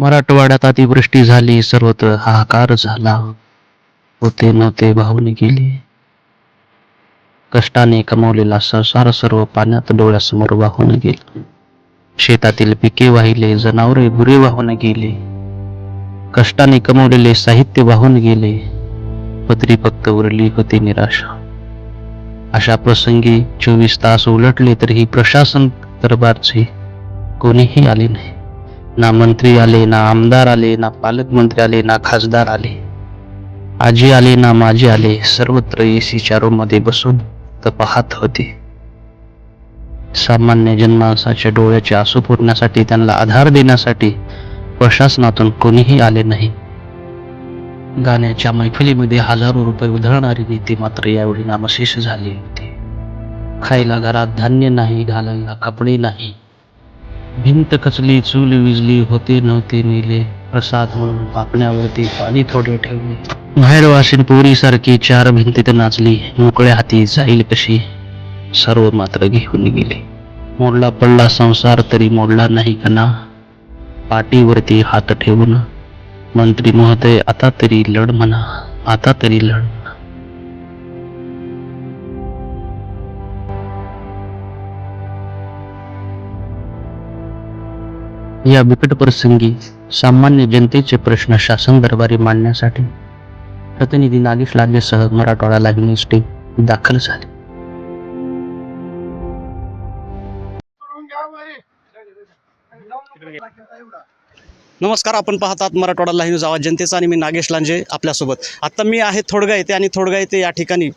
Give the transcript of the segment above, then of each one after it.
मराठवाड्यात अतिवृष्टी झाली सर्वत्र हाहाकार झाला. होते नव्हते वाहून गेले. कष्टाने कमवलेला संसार सर्व पाण्यात डोळ्यासमोर वाहून गेला. शेतातील पिके वाहिले जनावरे गुरे वाहून गेले. कष्टाने कमवलेले साहित्य वाहून गेले. पदरी फक्त उरली होती निराशा. अशा प्रसंगी चोवीस तास उलटले तरीही प्रशासन दरबारचे कोणीही आले नाही. ना मंत्री आले ना आमदार आले ना पालकमंत्री आले ना खासदार आले. आजी आले ना माजी आले सर्वत्र एसीच्या रूममध्ये बसून तर पाहत होते. सामान्य जनमानसाच्या डोळ्याचे आसू पुरण्यासाठी त्यांना आधार देण्यासाठी प्रशासनातून कोणीही आले नाही. गाण्याच्या मैफिलीमध्ये हजारो रुपये उधळणारी नीती मात्र यावेळी नामशेष झाली होती. खायला घरात धान्य नाही घालायला कपडे नाही. भिंत खचली चूल विजली होते नव्हते नेले. प्रसाद म्हणून पापण्यावरती पाणी थोडे ठेवले. बाहेर वाशिन पोरीसारखी चार भिंतीत नाचली. मोकळ्या हाती जाईल कशी? सर्व मात्र घेऊन गेले. मोडला पडला संसार तरी मोडला नाही कना पाठीवरती हात ठेवून मंत्री महोदय आता तरी लढ म्हणा. आता तरी लढ. या बिकट प्रसंगी सामान्य जनतेचे प्रश्न शासन दरबारी मांडण्यासाठी प्रतिनिधी नागेश लांजेसह मराठवाडा लाईव्ह न्यूज टीम दाखल झाली. नमस्कार आपण पाहतात मराठवाडा लाईव्ह न्यूज आवाज जनतेचा आणि मी नागेश लांजे आपल्यासोबत. आता मी आहे थोडगा येथे आणि थोडगा येथे या ठिकाणी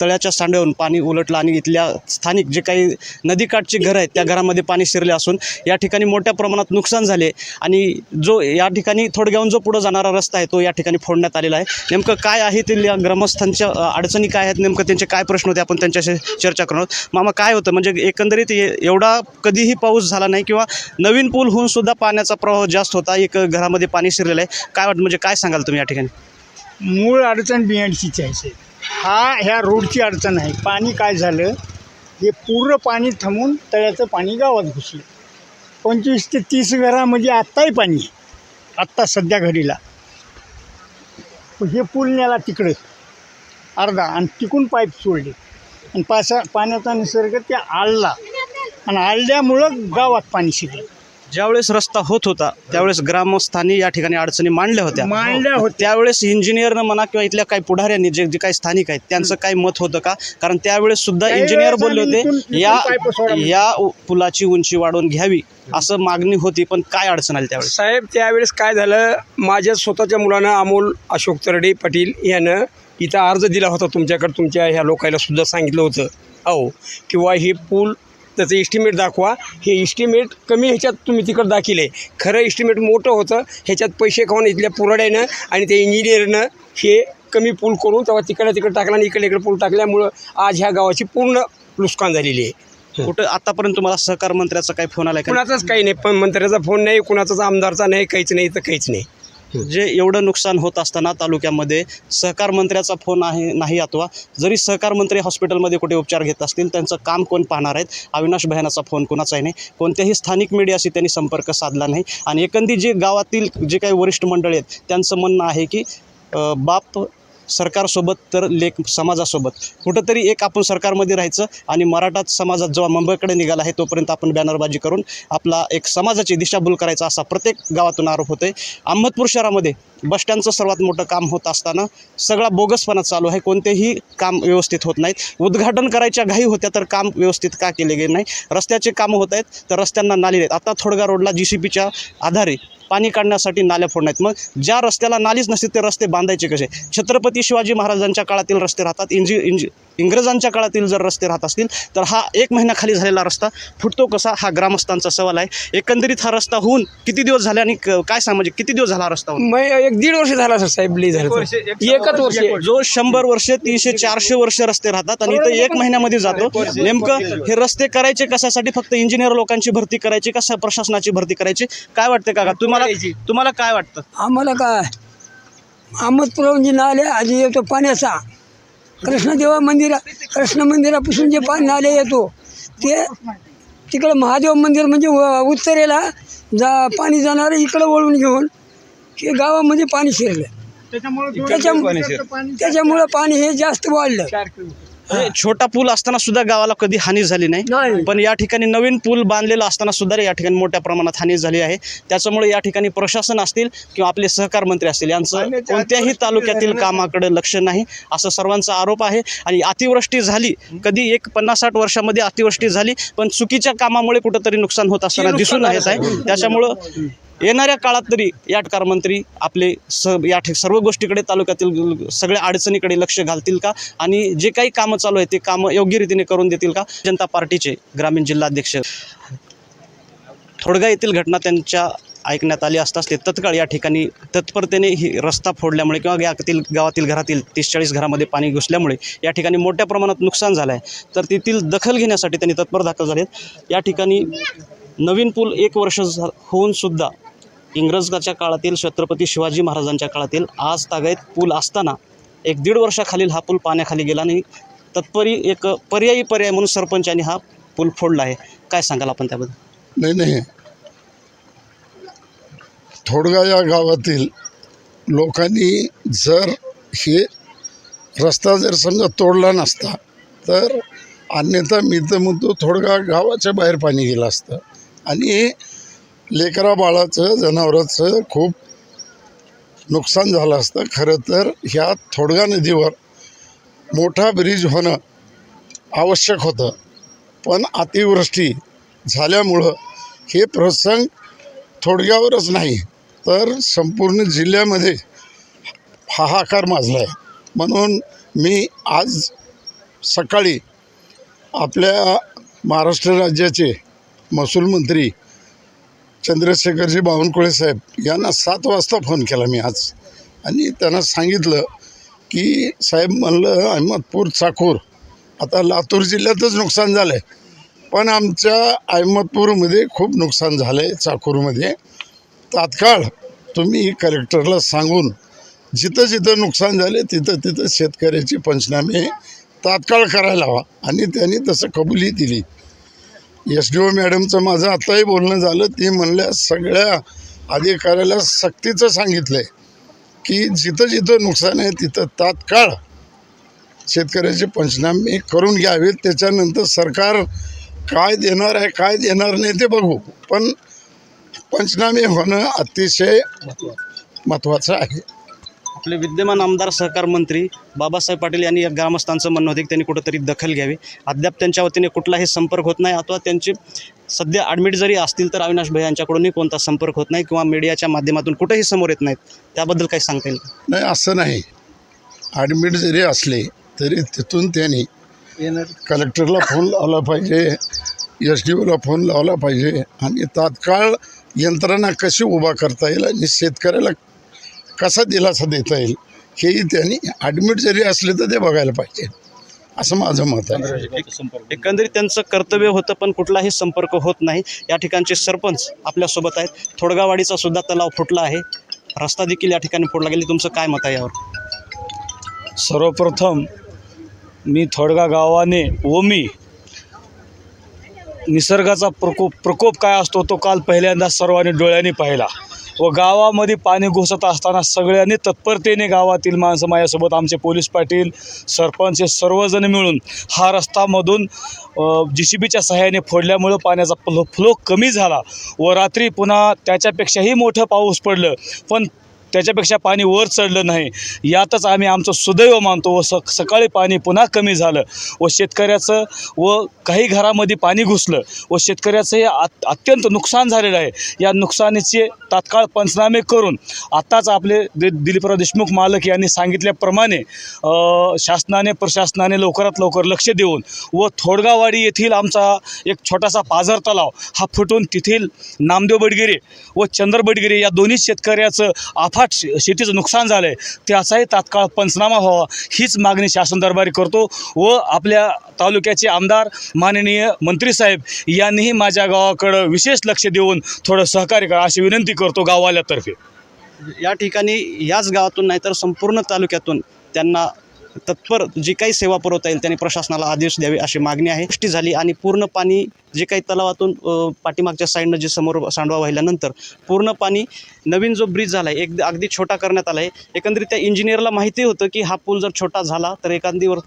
तळ्याच्या सांड्यावरून पाणी उलटलं आणि इथल्या स्थानिक जे काही नदीकाठची घरं आहेत त्या घरामध्ये पाणी शिरले असून या ठिकाणी मोठ्या प्रमाणात नुकसान झाले आणि जो या ठिकाणी थोडग्याहून जो पुढं जाणारा रस्ता आहे तो या ठिकाणी फोडण्यात आलेला आहे. नेमकं काय आहे ते या ग्रामस्थांच्या अडचणी काय आहेत नेमकं त्यांचे काय प्रश्न होते आपण त्यांच्याशी चर्चा करणार आहोत. मामा काय होतं? म्हणजे एकंदरीत एवढा कधीही पाऊस झाला नाही किंवा नवीन पूल होऊन सुद्धा पाण्याचा प्रवाह जास्त होता एक घरामध्ये पाणी शिरलेलं आहे. काय वाटतं? म्हणजे काय सांगाल तुम्ही या ठिकाणी? मूळ अडचण बी एन सीची आहे साहेब. हा ह्या रोडची अडचण आहे. पाणी काय झालं? हे पूर्ण पाणी थांबून तळ्याचं पाणी गावात घुसलं. पंचवीस ते तीस घरामध्ये म्हणजे आत्ताही पाणी आहे. आत्ता सध्या घडीला. हे पूल नेला तिकडे. अर्धा आणि तिकून पाईप सोडले. आणि पासा पाण्याचा निसर्ग त्या आळला. आणि आळल्यामुळं गावात पाणी शिरलं. ज्यावेळेस रस्ता होत होता त्यावेळेस ग्रामस्थांनी या ठिकाणी अडचणी मांडल्या होत्या मांडल्या होत्या. त्यावेळेस इंजिनियरनं म्हणा किंवा इथल्या काही पुढाऱ्यांनी जे जे काही स्थानिक आहेत त्यांचं काही मत होतं का कारण त्यावेळेस सुद्धा इंजिनियर बोलले होते या. या पुलाची उंची वाढवून घ्यावी असं मागणी होती पण काय अडचण आली त्यावेळेस साहेब त्यावेळेस काय झालं माझ्या स्वतःच्या मुलानं अमोल अशोक तरडे पाटील यानं इथं अर्ज दिला होता तुमच्याकडे तुमच्या ह्या लोकायला सुद्धा सांगितलं होतं अहो किंवा हे पूल त्याचं इस्टिमेट दाखवा. हे इस्टिमेट कमी ह्याच्यात तुम्ही तिकडं दाखिले. खरं इस्टिमेट मोठं होतं. ह्याच्यात पैसे खाऊन इथल्या पुराड्यानं आणि त्या इंजिनियरनं हे कमी पूल करून तेव्हा तिकडे तिकडे टाकला आणि इकडे इकडे पूल टाकल्यामुळं आज ह्या गावाची पूर्ण नुकसान झालेली आहे. कुठं आतापर्यंत तुम्हाला सहकार मंत्र्याचा काही फोन आलाय का? कुणाचाच काही नाही. पण मंत्र्याचा फोन नाही कुणाचाच आमदारचा नाही काहीच नाही तर काहीच नाही. हो. जे एवढं नुकसान होत असताना तालुक्यामध्ये सहकार मंत्र्याचा फोन आहे नाही अथवा जरी सहकार मंत्री हॉस्पिटलमध्ये कुठे उपचार घेत असतील त्यांचं काम कोण पाहणार आहेत? अविनाश भयानाचा फोन कोणाचाही नाही. कोणत्याही स्थानिक मीडियाशी त्यांनी संपर्क साधला नाही. आणि एकंदी जे गावातील जे काही वरिष्ठ मंडळी आहेत त्यांचं म्हणणं आहे की बाप सरकारसोबत तर लेख समाजासोबत. कुठंतरी एक आपण सरकारमध्ये राहायचं आणि मराठा समाजात जेव्हा मुंबईकडे निघाला आहे तोपर्यंत आपण बॅनरबाजी करून आपला एक समाजाची दिशाभूल करायचा असा प्रत्येक गावातून आरोप होतो आहे अहमदपूर शहरामध्ये बसस्टँडचं सर्वात मोठं काम होत असताना सगळा बोगसपणा चालू आहे. कोणतेही काम व्यवस्थित होत नाहीत. उद्घाटन करायच्या घाई होत्या तर काम व्यवस्थित का केले गेले नाही? रस्त्याचे कामं होत आहेत तर रस्त्यांना नाली आहेत आता थोडगा रोडला जी सी पीच्या आधारे पाणी काढण्यासाठी नाल्या फोडण्यात मग ज्या रस्त्याला नालीच नसते ते रस्ते बांधायचे कसे? छत्रपती शिवाजी महाराजांच्या काळातील रस्ते राहतात. इंजि इंजि इंग्रजांच्या काळातील जर रस्ते राहत असतील तर हा एक महिन्याखाली झालेला रस्ता फुटतो कसा? हा ग्रामस्थांचा सवाल आहे. एकंदरीत हा रस्ता होऊन किती दिवस झाले आणि क- काय सांग म्हणजे किती दिवस झाला हा रस्ता होऊन? मग एक दीड वर्ष झाला सर साहेब. एकच वर्ष. जो शंभर वर्ष तीनशे चारशे वर्ष रस्ते राहतात आणि इथं एक महिन्यामध्ये जातो. नेमकं हे रस्ते करायचे कशासाठी? फक्त इंजिनियर लोकांची भरती करायची का प्रशासनाची भरती करायची? काय वाटते काका? तुम्हाला तुम्हाला काय वाटतं? आम्हाला काय? अहमदपुराहून जे नाले आधी येतो पाण्याचा. कृष्णदेवा मंदिरा कृष्ण मंदिरापासून जे पाणी नाले येतो ते तिकडं महादेव मंदिर म्हणजे व- उत्तरेला जा पाणी जाणार इकडं वळून घेऊन हे गावामध्ये पाणी शिरलं. त्याच्यामुळे त्याच्या त्याच्यामुळं पाणी हे जास्त वाढलं. म्हणजे छोटा पूल असताना सुद्धा गावाला कधी हानी झाली नाही. नाही. पण या ठिकाणी नवीन पूल बांधलेला असताना सुद्धा या ठिकाणी मोठ्या प्रमाणात हानी झाली आहे. त्याच्यामुळे या ठिकाणी प्रशासन असतील किंवा आपले सहकार मंत्री असतील यांचं कोणत्याही तालुक्यातील कामाकडे लक्ष नाही असं सर्वांचा आरोप आहे. आणि अतिवृष्टी झाली कधी एक पन्नास साठ वर्षामध्ये अतिवृष्टी झाली पण चुकीच्या कामामुळे कुठंतरी नुकसान होत असताना दिसून येत आहे. त्याच्यामुळं येणाऱ्या काळात तरी या कार मंत्री आपले स या ठिक सर्व गोष्टीकडे तालुक्यातील सगळ्या अडचणीकडे लक्ष घालतील का? आणि जे काही कामं चालू आहे ते कामं योग्य रीतीने करून देतील का? जनता पार्टीचे ग्रामीण जिल्हाध्यक्ष थोडगा येथील घटना त्यांच्या ऐकण्यात आली असताच ते तत्काळ या ठिकाणी तत्परतेने ही रस्ता फोडल्यामुळे किंवा यातील गावातील घरातील तीस चाळीस घरामध्ये पाणी घुसल्यामुळे या ठिकाणी मोठ्या प्रमाणात नुकसान झालं आहे तर तेथील दखल घेण्यासाठी त्यांनी तत्पर दाखल झाले आहेत या ठिकाणी नवीन पूल एक वर्ष झा- होऊन सुद्धा इंग्रजाच्या काळातील छत्रपती शिवाजी महाराजांच्या काळातील आज तागायत पूल असताना एक दीड वर्षाखालील हा पूल पाण्याखाली गेला आणि तत्परी एक पर्यायी पर्याय म्हणून सरपंचाने हा पूल फोडला आहे. काय सांगाल आपण त्याबद्दल? नाही नाही. थोडगा या गावातील लोकांनी जर हे रस्ता जर समजा तोडला नसता तर अन्यथा मी तर म्हणतो थोडगा गावाच्या बाहेर पाणी गेलं असतं. आणि लेकरा बाळाचं जनावराचं खूप नुकसान झालं असतं. खरं तर ह्या थोडगा नदीवर मोठा ब्रिज होणं आवश्यक होतं. पण अतिवृष्टी झाल्यामुळं हे प्रसंग थोडक्यावरच नाही तर संपूर्ण जिल्ह्यामध्ये हाहाकार माजला आहे म्हणून मी आज सकाळी आपल्या महाराष्ट्र राज्याचे महसूल मंत्री चंद्रशेखरजी बावनकुळे साहेब यांना सात वाजता फोन केला मी आज. आणि त्यांना सांगितलं की साहेब म्हणलं अहमदपूर चाकूर आता लातूर जिल्ह्यातच नुकसान झालं आहे पण आमच्या अहमदपूरमध्ये खूप नुकसान झालं आहे चाकूरमध्ये. तात्काळ तुम्ही कलेक्टरला सांगून जिथं जिथं नुकसान झाले तिथं तिथं शेतकऱ्याचे पंचनामे तात्काळ करायला हवा. आणि त्यांनी तसं कबुली दिली. एस डी ओ मॅडमचं माझं आत्ताही बोलणं झालं. ती म्हणल्या सगळ्या अधिकाऱ्याला सक्तीचं सांगितलं आहे की जिथं जिथं नुकसान आहे तिथं तात्काळ शेतकऱ्याचे पंचनामे करून घ्यावेत. त्याच्यानंतर सरकार काय देणार आहे काय देणार नाही ते बघू. पण पंचनामे होणं अतिशय महत्त्वाचं आहे. आपले विद्यमान आमदार सहकार मंत्री बाबासाहेब पाटील यांनी या ग्रामस्थांचं म्हणणं होतं की त्यांनी कुठंतरी दखल घ्यावी. अद्याप त्यांच्या वतीने कुठलाही संपर्क होत नाही अथवा त्यांचे सध्या ॲडमिट जरी असतील तर अविनाश भाई यांच्याकडूनही कोणता संपर्क होत नाही किंवा मीडियाच्या माध्यमातून कुठेही समोर येत नाहीत. त्याबद्दल काही सांगता येईल नाही असं नाही. ॲडमिट जरी असले तरी तिथून त्यांनी कलेक्टरला फोन लावला पाहिजे एस डी ओला फोन लावला पाहिजे आणि तात्काळ यंत्रणा कशी उभा करता येईल आणि शेतकऱ्याला कसा दिलासा देता येईल हेही त्यांनी ॲडमिट जरी असले तर ते बघायला पाहिजे. असं माझं मत आहे. एकंदरीत त्यांचं कर्तव्य होतं पण कुठलाही संपर्क होत नाही. या ठिकाणचे सरपंच आपल्यासोबत आहेत. थोडगावाडीचा सुद्धा तलाव फुटला आहे. रस्ता देखील या ठिकाणी फोडला गेली. तुमचं काय मत आहे यावर? सर्वप्रथम मी थोडगा गावाने व मी निसर्गाचा प्रकोप प्रकोप काय असतो तो काल पहिल्यांदा सर्वांनी डोळ्यांनी पाहिला. व गावामध्ये पाणी घुसत असताना सगळ्यांनी तत्परतेने गावातील माणसं माझ्यासोबत आमचे पोलीस पाटील सरपंच हे सर्वजण मिळून हा रस्तामधून जी सी बीच्या सहाय्याने फोडल्यामुळं पाण्याचा फ्लो फ्लो कमी झाला व रात्री पुन्हा त्याच्यापेक्षाही मोठं पाऊस पडलं. पण त्याच्यापेक्षा पाणी वर चढलं नाही. यातच आम्ही आमचं सुदैव मानतो व स सकाळी पाणी पुन्हा कमी झालं व शेतकऱ्याचं व काही घरामध्ये पाणी घुसलं व शेतकऱ्याचं हे आत अत्यंत नुकसान झालेलं आहे. या नुकसानीचे तात्काळ पंचनामे करून आत्ताच आपले दि दिलीपराव देशमुख मालक यांनी सांगितल्याप्रमाणे शासनाने प्रशासनाने लवकरात लवकर लक्ष देऊन व थोडगावाडी येथील आमचा एक छोटासा पाझर तलाव हा फुटून तेथील नामदेव बडगिरे व चंद्र बडगिरे या दोन्ही शेतकऱ्याचं आफाट शे- शेतीचं नुकसान झालं आहे त्याचाही तात्काळ पंचनामा व्हावा हीच मागणी शासन दरबारी करतो व आपल्या तालुक्याचे आमदार माननीय मंत्रीसाहेब यांनीही माझ्या गावाकडं विशेष लक्ष देऊन थोडं सहकार्य करा अशी विनंती करतो गाववाल्यातर्फे. या ठिकाणी याच गावातून नाहीतर संपूर्ण तालुक्यातून त्यांना तत्पर जी काही सेवा पुरवता येईल त्यांनी प्रशासनाला आदेश द्यावे अशी मागणी आहे. पुष्टी झाली आणि पूर्ण पाणी जे काही तलावातून पाठीमागच्या साईडनं जे समोर सांडवा वाहिल्यानंतर पूर्ण पाणी नवीन जो ब्रिज झाला आहे एक अगदी छोटा करण्यात आला आहे एकंदरीत त्या इंजिनियरला माहिती होतं की हा पूल जर छोटा झाला तर एखादीवर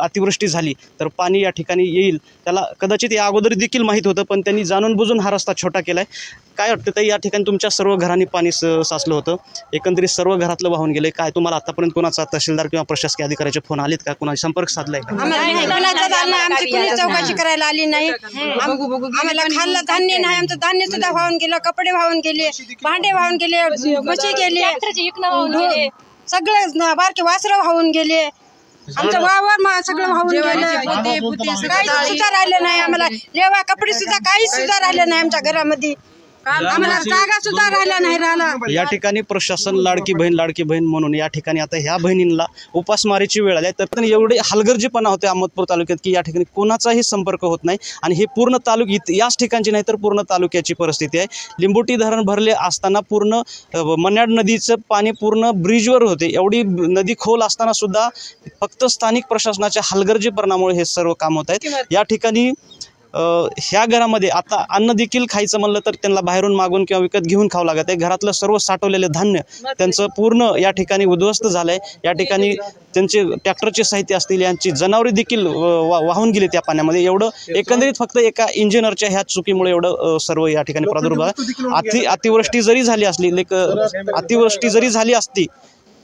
अतिवृष्टी झाली तर पाणी या ठिकाणी येईल. त्याला कदाचित या अगोदर देखील माहीत होतं पण त्यांनी जाणून बुजून हा रस्ता छोटा केला आहे काय वाटतं तर या ठिकाणी तुमच्या सर्व घरांनी पाणी स साचलं होतं? एकंदरीत सर्व घरातलं वाहून गेलं काय तुम्हाला आतापर्यंत कोणाचा तहसीलदार किंवा प्रशासकीय अधिकाऱ्याचे फोन आलेत का? कोणाशी संपर्क साधलाय का? आम्हाला नाही कोणाचं आमची कुणी चौकशी करायला आली नाही. आम- आम्हाला खाल्लं धान्य नाही आमचं धान्य सुद्धा वाहून गेलं कपडे वाहून गेले भांडे वाहून गेले म्हशी गेले सगळे बारके वासरं वाहून गेले. आमचं वावर मा- सगळं वाहून गेलं. काही सुद्धा राहिलं नाही आम्हाला. लेवा कपडे सुद्धा काही सुद्धा राहिलं नाही आमच्या घरामध्ये. आम्हाला जागा सुद्धा राहिला नाही राहिला. या ठिकाणी प्रशासन लाडकी बहीण लाडकी बहीण म्हणून या ठिकाणी आता ह्या बहिणींना उपासमारीची वेळ आली. तर पण एवढे हलगर्जीपणा होते अहमदपूर तालुक्यात की या ठिकाणी कोणाचाही संपर्क होत नाही आणि हे पूर्ण तालुक्यात याच ठिकाणची नाही तर पूर्ण तालुक्याची परिस्थिती आहे. लिंबोटी धरण भरले असताना पूर्ण मन्याड नदीचं पाणी पूर्ण ब्रिजवर होते. एवढी नदी खोल असताना सुद्धा फक्त स्थानिक प्रशासनाच्या हलगर्जीपणामुळे हे सर्व काम होत आहेत. या ठिकाणी ह्या घरामध्ये आता अन्न देखील खायचं म्हणलं तर त्यांना बाहेरून मागून किंवा विकत घेऊन खावं लागत आहे. घरातलं सर्व साठवलेलं धान्य त्यांचं पूर्ण या ठिकाणी उद्ध्वस्त झालं आहे या ठिकाणी त्यांचे ट्रॅक्टरचे साहित्य असतील यांची जनावरे देखील वा वाहून गेले त्या पाण्यामध्ये. एवढं एकंदरीत फक्त एका इंजिनियरच्या ह्या चुकीमुळे एवढं सर्व या ठिकाणी प्रादुर्भाव आहे. अति अतिवृष्टी जरी झाली असली लेक अतिवृष्टी जरी झाली असती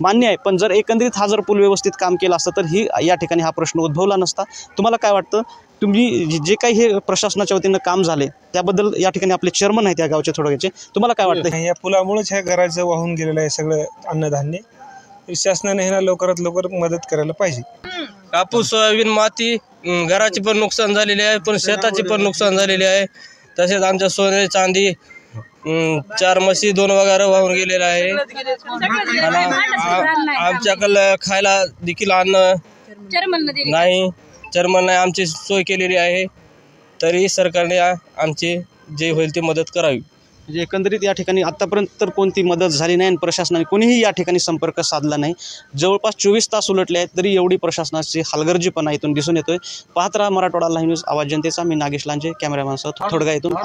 मान्य आहे. पण जर एकंदरीत हा जर पूल व्यवस्थित काम केलं असतं तर ही या ठिकाणी हा प्रश्न उद्भवला नसता. तुम्हाला काय वाटतं? तुम्ही जे- काही हे प्रशासनाच्या वतीनं काम झाले त्याबद्दल या ठिकाणी आपले चेअरमन आहेत या गावचे थोडक्याचे. तुम्हाला काय वाटतं या पुलामुळेच ह्या घराचं वाहून गेलेलं आहे सगळं अन्नधान्य. शासनाने ह्याला लवकरात लवकर मदत करायला पाहिजे. कापूस सोयाबीन माती घराची पण नुकसान झालेली आहे पण शेताची पण नुकसान झालेली आहे. तसेच आमच्या सोने चांदी चार म्हशी दोन वगैरे वाहून गेलेलं आहे. आणि आ- आमच्याकडं खायला देखील अन्न नाही. चर्मन आमची सोय केलेली आहे तरी सरकारने आमची जे होईल ती मदत करावी. म्हणजे एकंदरीत या ठिकाणी आत्तापर्यंत तर कोणती मदत झाली नाही आणि प्रशासनाने कोणीही या ठिकाणी संपर्क साधला नाही. जवळपास चोवीस तास उलटले आहेत तरी एवढी प्रशासनाची हलगर्जीपणा इथून दिसून येतोय. पाहत राहा मराठवाडा लाईव्ह न्यूज आवाज जनतेचा. मी नागेश लांजे कॅमेरामॅनसह थोडगा इथून